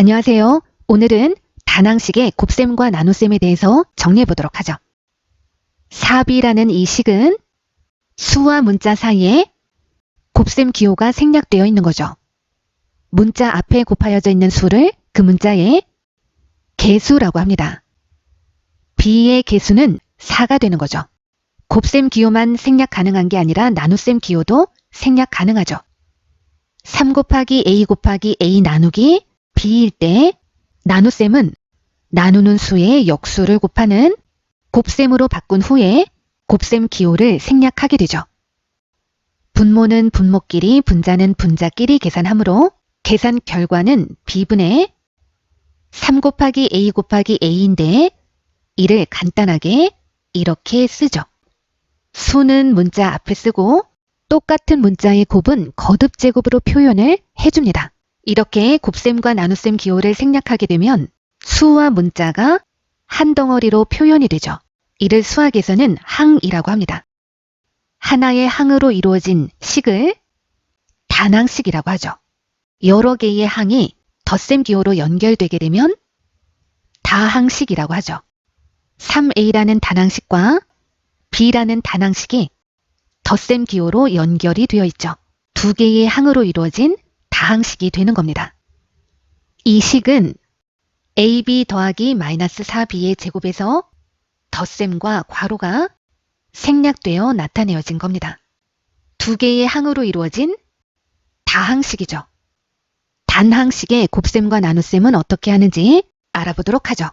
안녕하세요. 오늘은 다낭식의 곱셈과 나눗셈에 대해서 정리해 보도록 하죠. 사비라는 이 식은 수와 문자 사이에 곱셈 기호가 생략되어 있는 거죠. 문자 앞에 곱하여져 있는 수를 그 문자에 개수라고 합니다. B의 개수는 4가 되는 거죠. 곱셈 기호만 생략 가능한 게 아니라 나눗셈 기호도 생략 가능하죠. 3 곱하기 A 곱하기 A 나누기 B일 때 나눗셈은 나누는 수의 역수를 곱하는 곱셈으로 바꾼 후에 곱셈 기호를 생략하게 되죠. 분모는 분모끼리 분자는 분자끼리 계산하므로 계산 결과는 B분의 3 곱하기 A 곱하기 A인데 이를 간단하게 이렇게 쓰죠. 수는 문자 앞에 쓰고 똑같은 문자의 곱은 거듭 제곱으로 표현을 해줍니다. 이렇게 곱셈과 나눗셈 기호를 생략하게 되면 수와 문자가 한 덩어리로 표현이 되죠. 이를 수학에서는 항이라고 합니다. 하나의 항으로 이루어진 식을 단항식이라고 하죠. 여러 개의 항이 덧셈 기호로 연결되게 되면 다항식이라고 하죠. 3a라는 단항식과 b라는 단항식이 덧셈 기호로 연결이 되어 있죠. 두 개의 항으로 이루어진 다항식이 되는 겁니다. 이 식은 ab 더하기 마이너스 4b의 제곱에서 덧셈과 괄호가 생략되어 나타내어진 겁니다. 두 개의 항으로 이루어진 다항식이죠. 단항식의 곱셈과 나눗셈은 어떻게 하는지 알아보도록 하죠.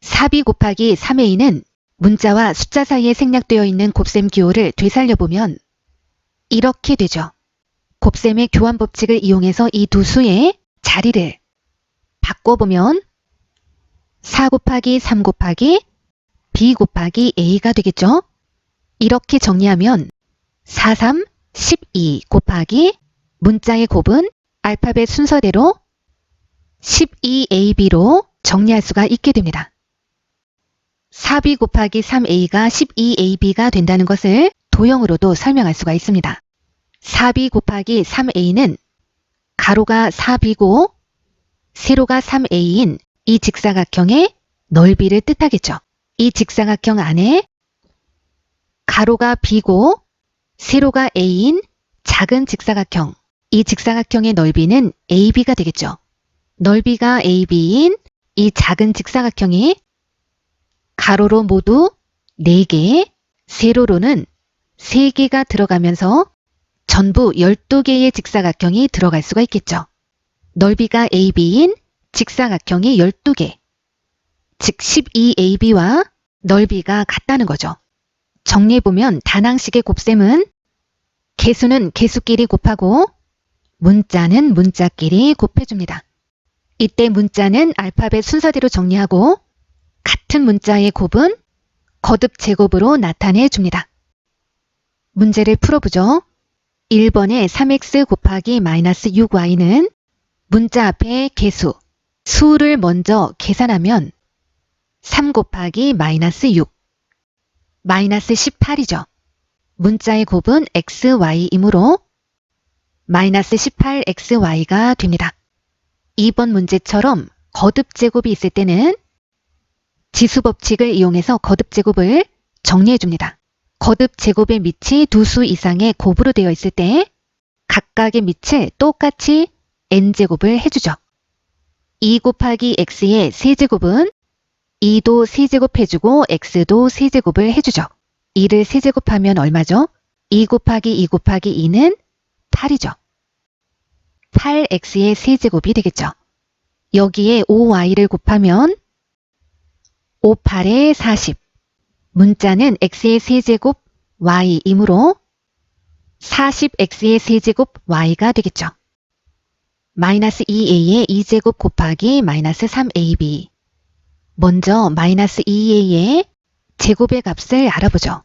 4b 곱하기 3a는 문자와 숫자 사이에 생략되어 있는 곱셈 기호를 되살려보면 이렇게 되죠. 곱셈의 교환 법칙을 이용해서 이 두 수의 자리를 바꿔보면 4 곱하기 3 곱하기 b 곱하기 a가 되겠죠. 이렇게 정리하면 4, 3, 12 곱하기 문자의 곱은 알파벳 순서대로 12ab로 정리할 수가 있게 됩니다. 4b 곱하기 3a가 12ab가 된다는 것을 도형으로도 설명할 수가 있습니다. 4b 곱하기 3a는 가로가 4b고 세로가 3a인 이 직사각형의 넓이를 뜻하겠죠. 이 직사각형 안에 가로가 b고 세로가 a인 작은 직사각형, 이 직사각형의 넓이는 ab가 되겠죠. 넓이가 ab인 이 작은 직사각형이 가로로 모두 4개, 세로로는 3개가 들어가면서 전부 12개의 직사각형이 들어갈 수가 있겠죠. 넓이가 AB인 직사각형이 12개, 즉 12AB와 넓이가 같다는 거죠. 정리해보면 단항식의 곱셈은 개수는 개수끼리 곱하고 문자는 문자끼리 곱해줍니다. 이때 문자는 알파벳 순서대로 정리하고 같은 문자의 곱은 거듭 제곱으로 나타내 줍니다. 문제를 풀어보죠. 1번의 3x 곱하기 마이너스 6y는 문자 앞에 개수, 수를 먼저 계산하면 3 곱하기 마이너스 6, 마이너스 18이죠. 문자의 곱은 xy이므로 마이너스 18xy가 됩니다. 2번 문제처럼 거듭 제곱이 있을 때는 지수 법칙을 이용해서 거듭 제곱을 정리해 줍니다. 거듭 제곱의 밑이 두 수 이상의 곱으로 되어 있을 때 각각의 밑을 똑같이 n제곱을 해주죠. 2 곱하기 x의 세제곱은 2도 세제곱 해주고 x도 세제곱을 해주죠. 2를 세제곱하면 얼마죠? 2 곱하기 2 곱하기 2는 8이죠. 8x의 세제곱이 되겠죠. 여기에 5y를 곱하면 5, 8에 40. 문자는 x의 세제곱 y이므로 40x의 세제곱 y가 되겠죠. 마이너스 2a의 2제곱 곱하기 마이너스 3ab. 먼저 마이너스 2a의 제곱의 값을 알아보죠.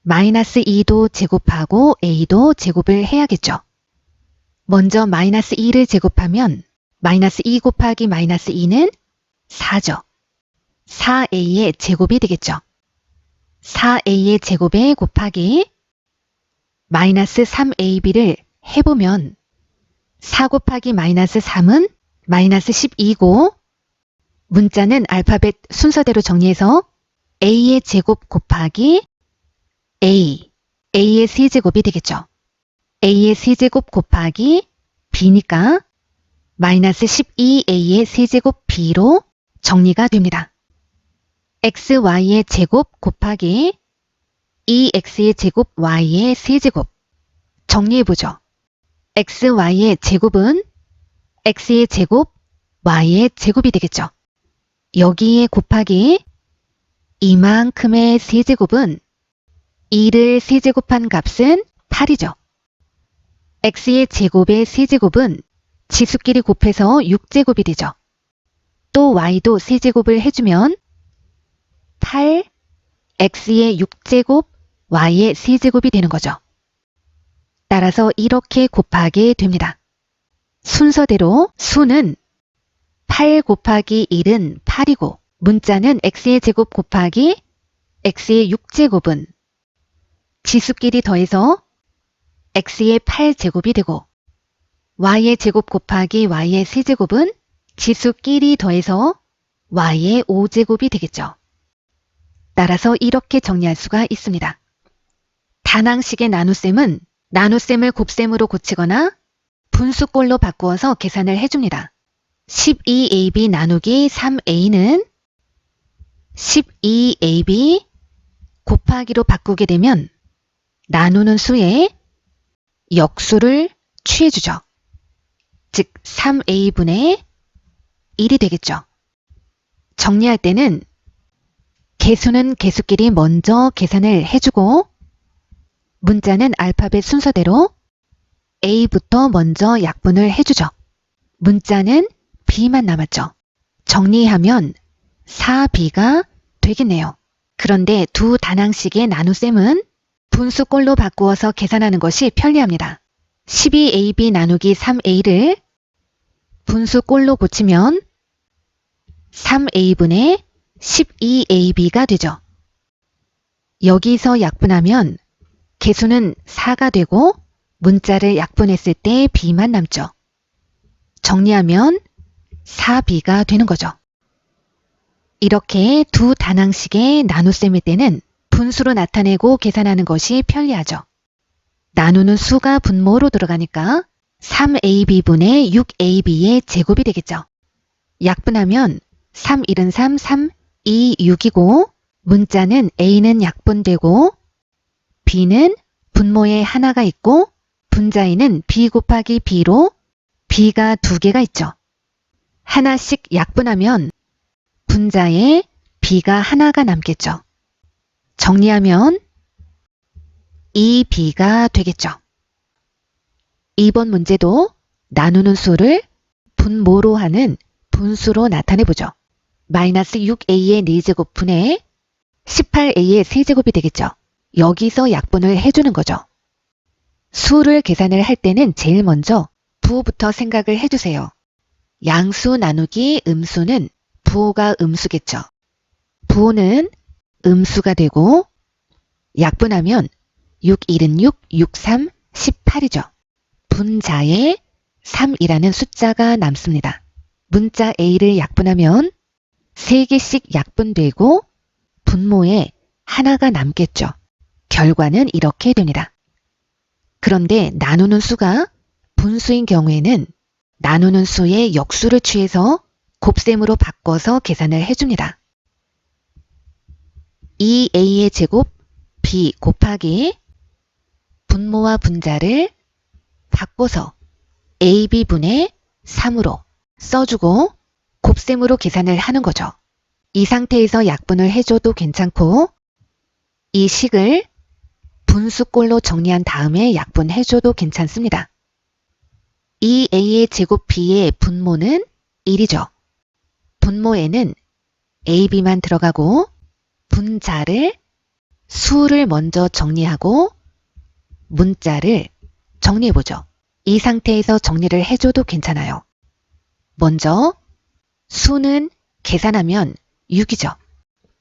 마이너스 2도 제곱하고 a도 제곱을 해야겠죠. 먼저 마이너스 2를 제곱하면 마이너스 2 곱하기 마이너스 2는 4죠. 4a의 제곱이 되겠죠. 4a의 제곱에 곱하기 마이너스 3ab를 해보면 4 곱하기 마이너스 3은 마이너스 12고 문자는 알파벳 순서대로 정리해서 a의 제곱 곱하기 a, a의 세제곱이 되겠죠. a의 세제곱 곱하기 b니까 마이너스 12a의 세제곱 b로 정리가 됩니다. Xy의 제곱 곱하기 2x의 제곱 y의 세제곱 정리해보죠. xy의 제곱은 x의 제곱 y의 제곱이 되겠죠. 여기에 곱하기 이만큼의 세제곱은 2를 세제곱한 값은 8이죠. x의 제곱의 세제곱은 지수끼리 곱해서 6제곱이 되죠. 또 y도 세제곱을 해주면 8 x의 6제곱 y의 세제곱이 되는 거죠. 따라서 이렇게 곱하게 됩니다. 순서대로 수는 8 곱하기 1은 8이고 문자는 x의 제곱 곱하기 x의 6제곱은 지수끼리 더해서 x의 8제곱이 되고 y의 제곱 곱하기 y의 세제곱은 지수끼리 더해서 y의 5제곱이 되겠죠. 따라서 이렇게 정리할 수가 있습니다. 다낭식의 나눗셈은 나눗셈을 곱셈으로 고치거나 분수꼴로 바꾸어서 계산을 해줍니다. 12ab 나누기 3a는 12ab 곱하기로 바꾸게 되면 나누는 수에 역수를 취해주죠. 즉 3a분의 1이 되겠죠. 정리할 때는 개수는 개수끼리 먼저 계산을 해주고 문자는 알파벳 순서대로 A부터 먼저 약분을 해주죠. 문자는 B만 남았죠. 정리하면 4B가 되겠네요. 그런데 두 단항식의 나눗셈은 분수꼴로 바꾸어서 계산하는 것이 편리합니다. 12AB 나누기 3A를 분수꼴로 고치면 3A분의 12AB가 되죠. 여기서 약분하면 개수는 4가 되고 문자를 약분했을 때 B만 남죠. 정리하면 4B가 되는 거죠. 이렇게 두 단항식의 나눗셈일 때는 분수로 나타내고 계산하는 것이 편리하죠. 나누는 수가 분모로 들어가니까 3AB분의 6AB의 제곱이 되겠죠. 약분하면 3, 1은 3, 3, 2, 6이고 문자는 A는 약분되고 B는 분모에 하나가 있고 분자에는 B 곱하기 B로 B가 두 개가 있죠. 하나씩 약분하면 분자에 B가 하나가 남겠죠. 정리하면 2B가 되겠죠. 이번 문제도 나누는 수를 분모로 하는 분수로 나타내보죠. 마이너스 6A의 4제곱 분의 18A의 세제곱이 되겠죠. 여기서 약분을 해주는 거죠. 수를 계산을 할 때는 제일 먼저 부호부터 생각을 해주세요. 양수 나누기 음수는 부호가 음수겠죠. 부호는 음수가 되고 약분하면 6, 1은 6, 6, 3, 18이죠. 분자에 3이라는 숫자가 남습니다. 문자 A를 약분하면 3개씩 약분되고 분모에 하나가 남겠죠. 결과는 이렇게 됩니다. 그런데 나누는 수가 분수인 경우에는 나누는 수의 역수를 취해서 곱셈으로 바꿔서 계산을 해줍니다. 2a의 제곱 b 곱하기 분모와 분자를 바꿔서 ab분의 3으로 써주고 곱셈으로 계산을 하는 거죠. 이 상태에서 약분을 해줘도 괜찮고 이 식을 분수꼴로 정리한 다음에 약분해줘도 괜찮습니다. 이 a의 제곱 b의 분모는 1이죠. 분모에는 ab만 들어가고 분자를 수를 먼저 정리하고 문자를 정리해보죠. 이 상태에서 정리를 해줘도 괜찮아요. 먼저 수는 계산하면 6이죠.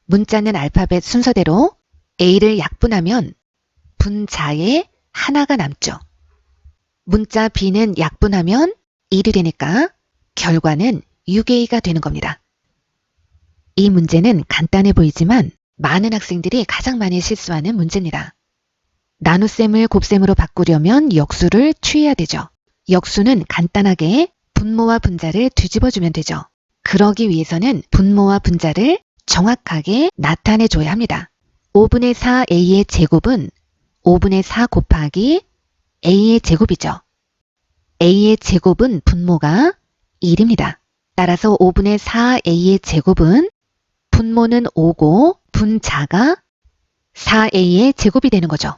문자는 알파벳 순서대로 A를 약분하면 분자에 하나가 남죠. 문자 B는 약분하면 1이 되니까 결과는 6A가 되는 겁니다. 이 문제는 간단해 보이지만 많은 학생들이 가장 많이 실수하는 문제입니다. 나눗셈을 곱셈으로 바꾸려면 역수를 취해야 되죠. 역수는 간단하게 분모와 분자를 뒤집어주면 되죠. 그러기 위해서는 분모와 분자를 정확하게 나타내 줘야 합니다. 5분의 4a의 제곱은 5분의 4 곱하기 a의 제곱이죠. a의 제곱은 분모가 1입니다. 따라서 5분의 4a의 제곱은 분모는 5고 분자가 4a의 제곱이 되는 거죠.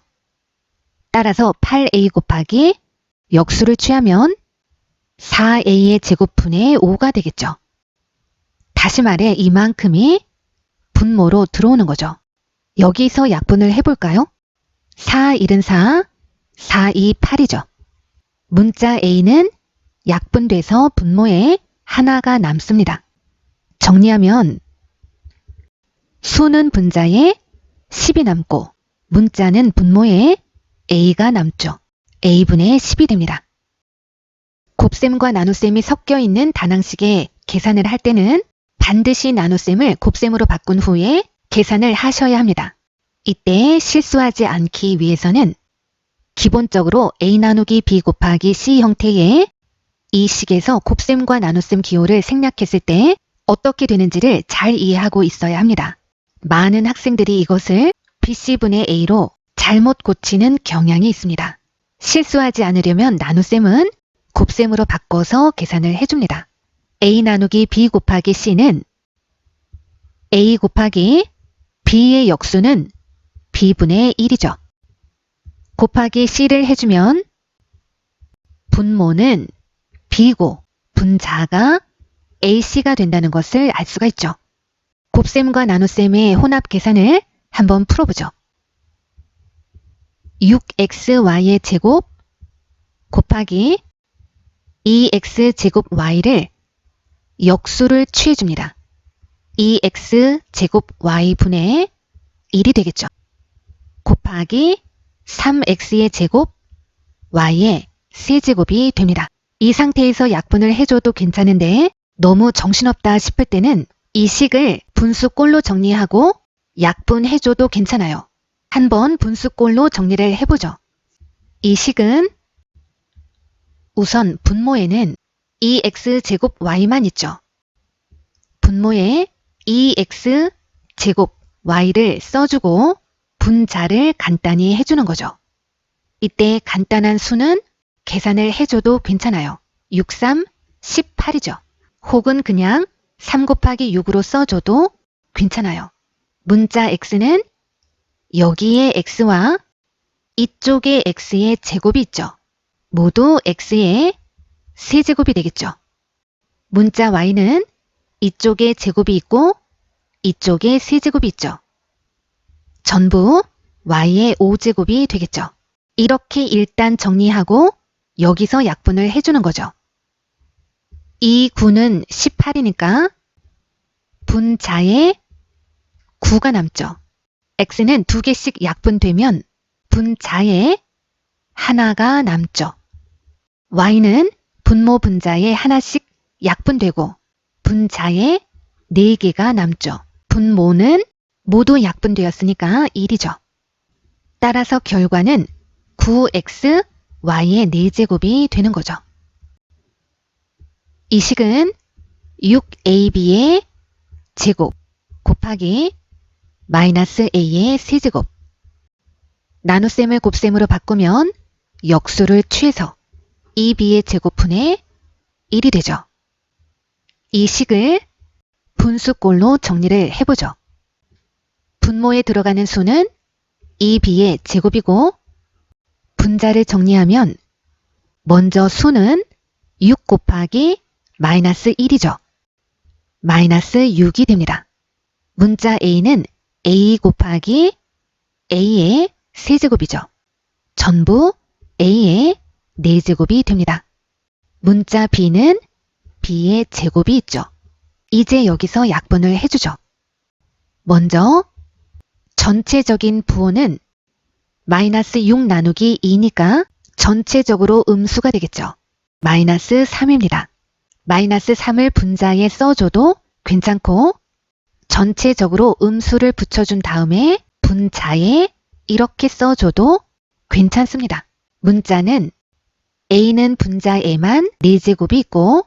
따라서 8a 곱하기 역수를 취하면 4a의 제곱분의 5가 되겠죠. 다시 말해 이만큼이 분모로 들어오는 거죠. 여기서 약분을 해볼까요? 4, 1은 4, 4, 2, 8이죠. 문자 a는 약분돼서 분모에 하나가 남습니다. 정리하면 수는 분자에 10이 남고 문자는 분모에 a가 남죠. a분의 10이 됩니다. 곱셈과 나눗셈이 섞여 있는 단항식에 계산을 할 때는 반드시 나눗셈을 곱셈으로 바꾼 후에 계산을 하셔야 합니다. 이때 실수하지 않기 위해서는 기본적으로 a 나누기 b 곱하기 c 형태의 이 식에서 곱셈과 나눗셈 기호를 생략했을 때 어떻게 되는지를 잘 이해하고 있어야 합니다. 많은 학생들이 이것을 bc분의 a로 잘못 고치는 경향이 있습니다. 실수하지 않으려면 나눗셈은 곱셈으로 바꿔서 계산을 해줍니다. A 나누기 b 곱하기 c는 a 곱하기 b의 역수는 b분의 1이죠. 곱하기 c를 해주면 분모는 b고 분자가 ac가 된다는 것을 알 수가 있죠. 곱셈과 나눗셈의 혼합 계산을 한번 풀어보죠. 6xy의 제곱 곱하기 2x 제곱 y를 역수를 취해줍니다. 2x 제곱 y분의 1이 되겠죠. 곱하기 3x의 제곱 y의 세제곱이 됩니다. 이 상태에서 약분을 해줘도 괜찮은데 너무 정신없다 싶을 때는 이 식을 분수꼴로 정리하고 약분해줘도 괜찮아요. 한번 분수꼴로 정리를 해보죠. 이 식은 우선 분모에는 2x 제곱 y만 있죠. 분모에 2x 제곱 y를 써주고 분자를 간단히 해주는 거죠. 이때 간단한 수는 계산을 해줘도 괜찮아요. 6, 3, 18이죠. 혹은 그냥 3 곱하기 6으로 써줘도 괜찮아요. 문자 x는 여기에 x와 이쪽에 x의 제곱이 있죠. 모두 x의 세제곱이 되겠죠. 문자 y는 이쪽에 제곱이 있고 이쪽에 세제곱이 있죠. 전부 y의 5제곱이 되겠죠. 이렇게 일단 정리하고 여기서 약분을 해주는 거죠. 이 9는 18이니까 분자에 9가 남죠. x는 두 개씩 약분되면 분자에 하나가 남죠. y는 분모 분자에 하나씩 약분되고 분자에 4개가 남죠. 분모는 모두 약분되었으니까 1이죠. 따라서 결과는 9x y의 4제곱이 되는 거죠. 이 식은 6ab의 제곱 곱하기 마이너스 a의 세제곱 나눗셈을 곱셈으로 바꾸면 역수를 취해서 2b의 제곱분의 1이 되죠. 이 식을 분수꼴로 정리를 해보죠. 분모에 들어가는 수는 2b의 제곱이고 분자를 정리하면 먼저 수는 6 곱하기 마이너스 1이죠. 마이너스 6이 됩니다. 문자 a는 a 곱하기 a의 세제곱이죠. 전부 a의 4제곱이 됩니다. 문자 b는 b의 제곱이 있죠. 이제 여기서 약분을 해주죠. 먼저 전체적인 부호는 마이너스 6 나누기 2니까 전체적으로 음수가 되겠죠. 마이너스 3입니다. 마이너스 3을 분자에 써줘도 괜찮고 전체적으로 음수를 붙여준 다음에 분자에 이렇게 써줘도 괜찮습니다. 문자는 a는 분자에만 4제곱이 있고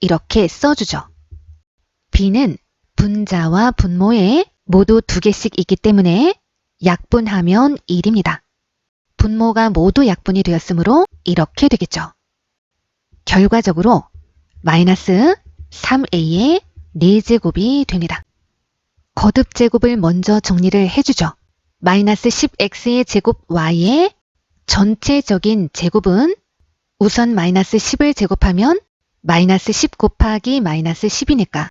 이렇게 써주죠. b는 분자와 분모에 모두 두 개씩 있기 때문에 약분하면 1입니다. 분모가 모두 약분이 되었으므로 이렇게 되겠죠. 결과적으로 마이너스 3a의 4제곱이 됩니다. 거듭 제곱을 먼저 정리를 해주죠. 마이너스 10x의 제곱 y의 전체적인 제곱은 우선 마이너스 10을 제곱하면 마이너스 10 곱하기 마이너스 10이니까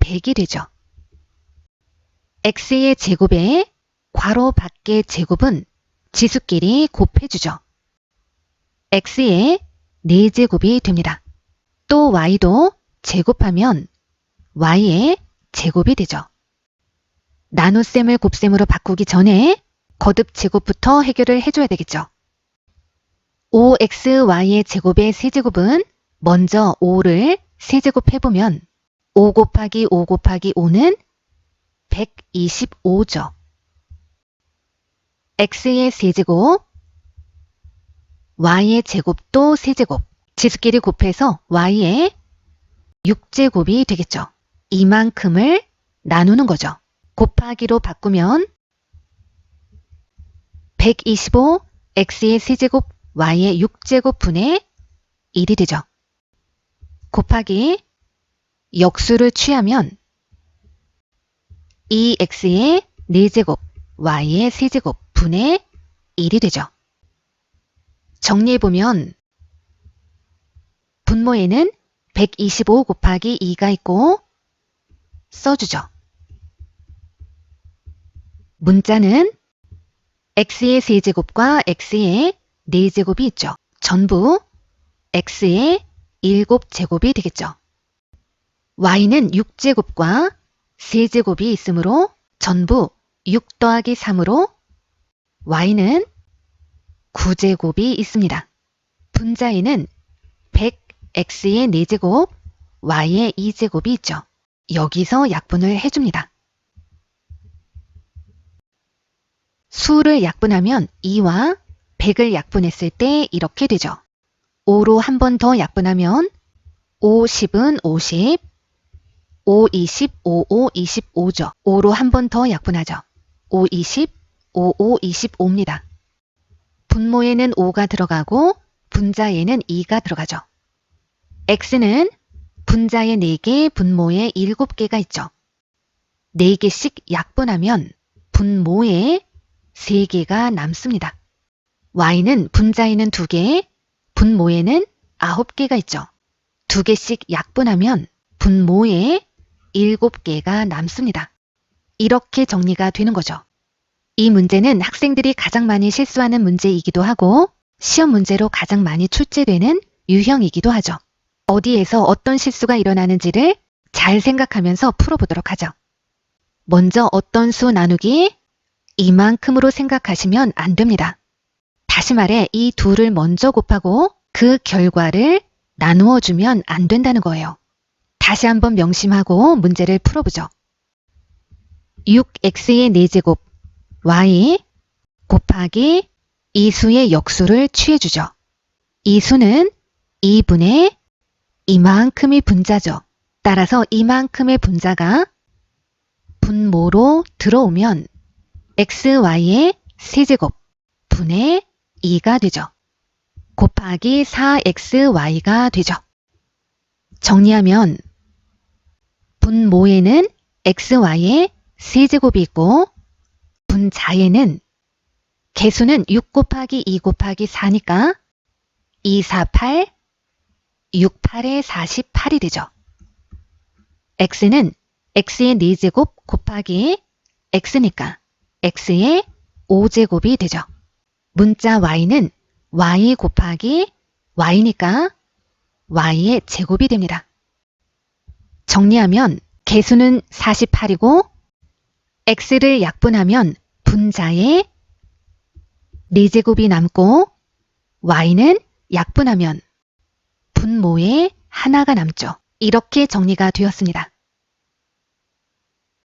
100이 되죠. x의 제곱에 괄호 밖의 제곱은 지수끼리 곱해주죠. x의 4제곱이 됩니다. 또 y도 제곱하면 y의 제곱이 되죠. 나눗셈을 곱셈으로 바꾸기 전에 거듭 제곱부터 해결을 해줘야 되겠죠. 5xy의 제곱의 세제곱은 먼저 5를 세제곱 해보면 5 곱하기 5 곱하기 5는 125죠. x의 세제곱, y의 제곱도 세제곱, 지수끼리 곱해서 y의 6제곱이 되겠죠. 이만큼을 나누는 거죠. 곱하기로 바꾸면 125 x의 세제곱 y의 6제곱 분의 1이 되죠. 곱하기 역수를 취하면 2x의 4제곱 y의 세제곱 분의 1이 되죠. 정리해보면 분모에는 125 곱하기 2가 있고 써주죠. 문자는 x의 세제곱과 x의 4제곱이 있죠. 전부 x의 7제곱이 되겠죠. y는 6제곱과 세제곱이 있으므로 전부 6 더하기 3으로 y는 9제곱이 있습니다. 분자에는 100x의 4제곱, y의 2제곱이 있죠. 여기서 약분을 해줍니다. 수를 약분하면 2와 100을 약분했을 때 이렇게 되죠. 5로 한 번 더 약분하면 5, 10은 50, 5, 20, 5, 5, 25죠. 5로 한 번 더 약분하죠. 5, 20, 5, 5, 25입니다. 분모에는 5가 들어가고 분자에는 2가 들어가죠. x는 분자에 4개, 분모에 7개가 있죠. 4개씩 약분하면 분모에 3개가 남습니다. y는 분자에는 2개, 분모에는 9개가 있죠. 2개씩 약분하면 분모에 7개가 남습니다. 이렇게 정리가 되는 거죠. 이 문제는 학생들이 가장 많이 실수하는 문제이기도 하고 시험 문제로 가장 많이 출제되는 유형이기도 하죠. 어디에서 어떤 실수가 일어나는지를 잘 생각하면서 풀어보도록 하죠. 먼저 어떤 수 나누기 이만큼으로 생각하시면 안 됩니다. 다시 말해 이 둘을 먼저 곱하고 그 결과를 나누어 주면 안 된다는 거예요. 다시 한번 명심하고 문제를 풀어보죠. 6x의 4제곱 y 곱하기 이 수의 역수를 취해주죠. 이 수는 2분의 이만큼이 분자죠. 따라서 이만큼의 분자가 분모로 들어오면 xy의 세제곱 분의 2가 되죠. 곱하기 4xy가 되죠. 정리하면 분모에는 xy의 세제곱이 있고 분자에는 개수는 6 곱하기 2 곱하기 4니까 2, 4, 8, 6, 8에 48이 되죠. x는 x의 4제곱 곱하기 x니까 x의 5제곱이 되죠. 문자 y는 y 곱하기 y니까 y의 제곱이 됩니다. 정리하면 개수는 48이고 x를 약분하면 분자에 4제곱이 남고 y는 약분하면 분모에 하나가 남죠. 이렇게 정리가 되었습니다.